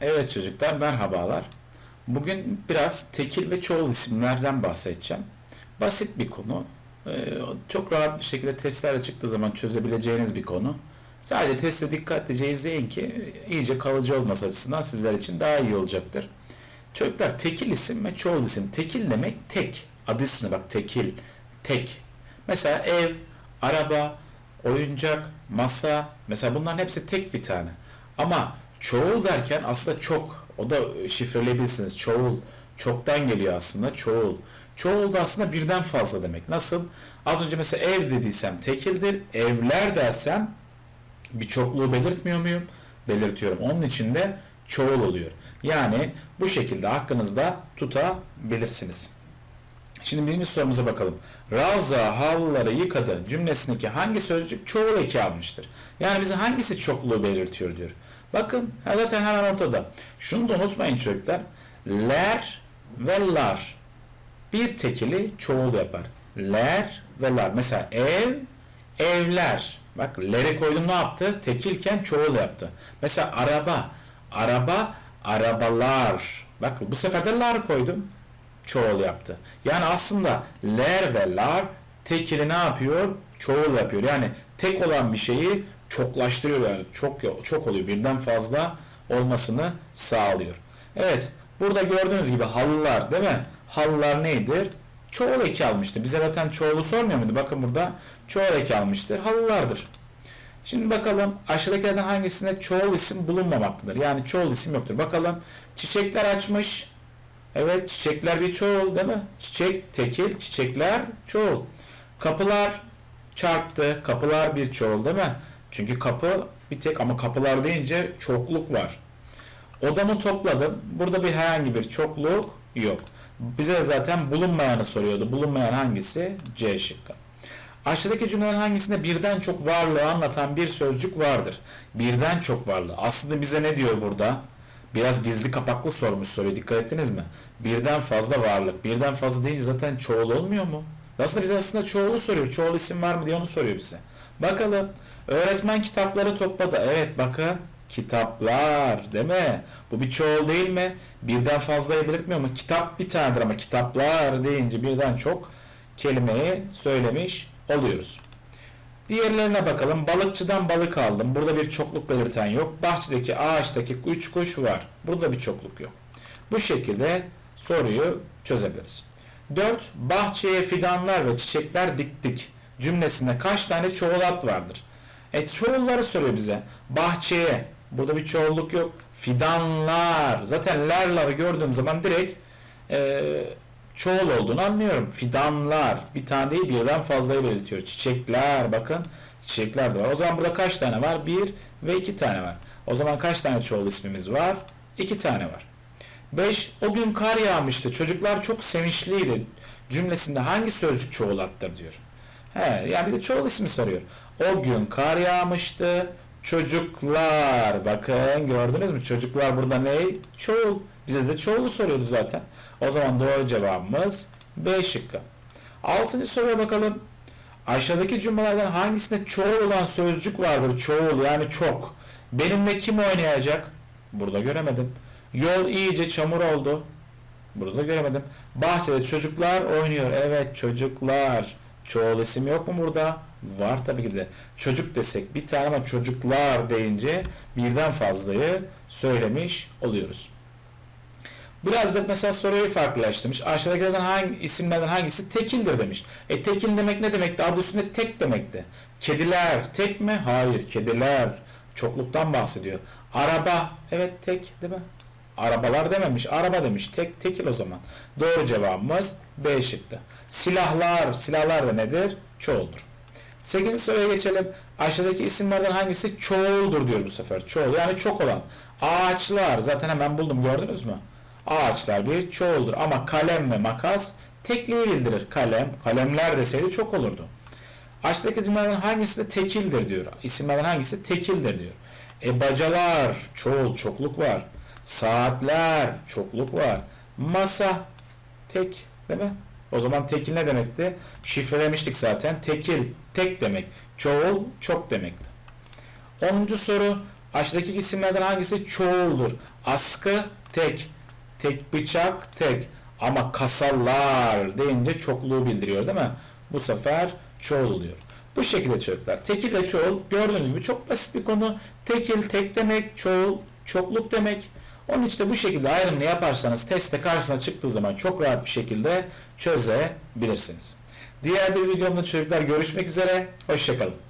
Evet çocuklar merhabalar. Bugün biraz tekil ve çoğul isimlerden bahsedeceğim. Basit bir konu. Ee, Çok rahat bir şekilde testlerle çıktığı zaman çözebileceğiniz bir konu. Sadece testi dikkatlice izleyin ki iyice kalıcı olması açısından sizler için daha iyi olacaktır. Çocuklar tekil isim ve çoğul isim. Tekil demek tek. Adı üstüne bak tekil. Tek. Mesela ev, araba, oyuncak, masa. Mesela bunların hepsi tek bir tane. Ama çoğul derken aslında çok. O da şifreleyebilirsiniz. Çoğul. Çoktan geliyor aslında. Çoğul. Çoğul da aslında birden fazla demek. Nasıl? Az önce mesela ev dediysem tekildir. Evler dersem bir çokluğu belirtmiyor muyum? Belirtiyorum. Onun için de çoğul oluyor. Yani bu şekilde hakkınızda tutabilirsiniz. Şimdi birinci sorumuza bakalım. Ravza halıları yıkadı cümlesindeki hangi sözcük çoğul eki almıştır? Yani bize hangisi çokluğu belirtiyor diyor. Bakın zaten hemen ortada. Şunu da unutmayın çocuklar. Ler ve lar bir tekili çoğul yapar. Ler ve lar. Mesela ev, evler. Bak leri koydum ne yaptı? Tekilken çoğul yaptı. Mesela araba, araba, arabalar. Bak bu sefer de lar koydum. Çoğul yaptı. Yani aslında ler ve lar tekili ne yapıyor? Çoğul yapıyor. Yani tek olan bir şeyi çoklaştırıyor yani. Çok çok oluyor. Birden fazla olmasını sağlıyor. Evet. Burada gördüğünüz gibi halılar değil mi? Halılar neydir? Çoğul eki almıştı. Bize zaten çoğulu sormuyor muydu? Bakın burada çoğul eki almıştır. Halılardır. Şimdi bakalım aşağıdakilerden hangisinde çoğul isim bulunmamaktadır? Yani çoğul isim yoktur. Bakalım çiçekler açmış. Evet çiçekler bir çoğul değil mi? Çiçek tekil, çiçekler çoğul. Kapılar çarptı. Kapılar bir çoğul değil mi? Çünkü kapı bir tek ama kapılar deyince çokluk var. Odamı topladım. Burada bir herhangi bir çokluk yok. Bize zaten bulunmayanı soruyordu. Bulunmayan hangisi? C şıkkı. Aşağıdaki cümlelerin hangisinde birden çok varlığı anlatan bir sözcük vardır? Birden çok varlığı. Aslında bize ne diyor burada? Biraz gizli kapaklı sormuş soruyu. Dikkat ettiniz mi? Birden fazla varlık. Birden fazla deyince zaten çoğul olmuyor mu? Aslında bize aslında çoğulu soruyor. Çoğul isim var mı diye onu soruyor bize. Bakalım. Öğretmen kitapları topladı. Evet bakın. Kitaplar değil mi? Bu bir çoğul değil mi? Birden fazlayı belirtmiyor mu? Kitap bir tanedir ama kitaplar deyince birden çok kelimeyi söylemiş oluyoruz. Diğerlerine bakalım. Balıkçıdan balık aldım. Burada bir çokluk belirten yok. Bahçedeki ağaçtaki üç kuş var. Burada bir çokluk yok. Bu şekilde soruyu çözebiliriz. 4. Bahçeye fidanlar ve çiçekler diktik. Cümlesinde kaç tane çoğul ad vardır? Evet çoğulları soruyor bize. Bahçeye. Burada bir çoğulluk yok. Fidanlar. Zaten lerları gördüğüm zaman direkt eee çoğul olduğunu anlıyorum. Fidanlar bir tane değil birden fazlayı belirtiyor. Çiçekler bakın çiçekler de var. O zaman burada kaç tane var? Bir ve iki tane var. O zaman kaç tane çoğul ismimiz var? İki tane var. 5. O gün kar yağmıştı. Çocuklar çok sevinçliydi. Cümlesinde hangi sözcük çoğul attır diyor. He, yani bize çoğul ismi soruyor. O gün kar yağmıştı. Çocuklar. Bakın gördünüz mü? Çocuklar burada ne? Çoğul. Bize de çoğulu soruyordu zaten. O zaman doğru cevabımız B şıkkı. Altıncı soruya bakalım. Aşağıdaki cümlelerden hangisinde çoğul olan sözcük vardır? Çoğul yani çok. Benimle kim oynayacak? Burada göremedim. Yol iyice çamur oldu. Burada göremedim. Bahçede çocuklar oynuyor. Evet çocuklar. Çoğul isim yok mu burada? Var tabii ki de. Çocuk desek bir tane ama çocuklar deyince birden fazlayı söylemiş oluyoruz. Biraz da mesela soruyu farklılaştırmış. Aşağıdakilerden hangi isimlerden hangisi tekildir demiş. E tekil demek ne demekti? Adı üstünde tek demekti. Kediler tek mi? Hayır. Kediler. Çokluktan bahsediyor. Araba. Evet tek değil mi? Arabalar dememiş. Araba demiş. Tek tekil o zaman. Doğru cevabımız B şıkkı. Silahlar. Silahlar da nedir? Çoğuldur. 8. soruya geçelim. Aşağıdaki isimlerden hangisi çoğuldur diyor bu sefer. Çoğul yani çok olan. Ağaçlar. Zaten hemen buldum gördünüz mü? Ağaçlar bir çoğuldur ama kalem ve makas tekliği bildirir. Kalem, kalemler deseydi çok olurdu. Aşağıdaki cümlelerin hangisi de tekildir diyor. İsimlerden hangisi tekildir diyor. E bacalar, çoğul, çokluk var. Saatler, çokluk var. Masa, tek değil mi? O zaman tekil ne demekti? Şifrelemiştik zaten. Tekil, tek demek. Çoğul, çok demekti. 10. soru. Aşağıdaki isimlerden hangisi çoğuldur? Askı tek, tek bıçak tek. Ama kasallar deyince çokluğu bildiriyor değil mi? Bu sefer çoğul oluyor. Bu şekilde çocuklar. Tekil ve çoğul gördüğünüz gibi çok basit bir konu. Tekil tek demek, çoğul çokluk demek. Onun için de bu şekilde ayrımını yaparsanız testte karşısına çıktığı zaman çok rahat bir şekilde çözebilirsiniz. Diğer bir videomda çocuklar görüşmek üzere. Hoşçakalın.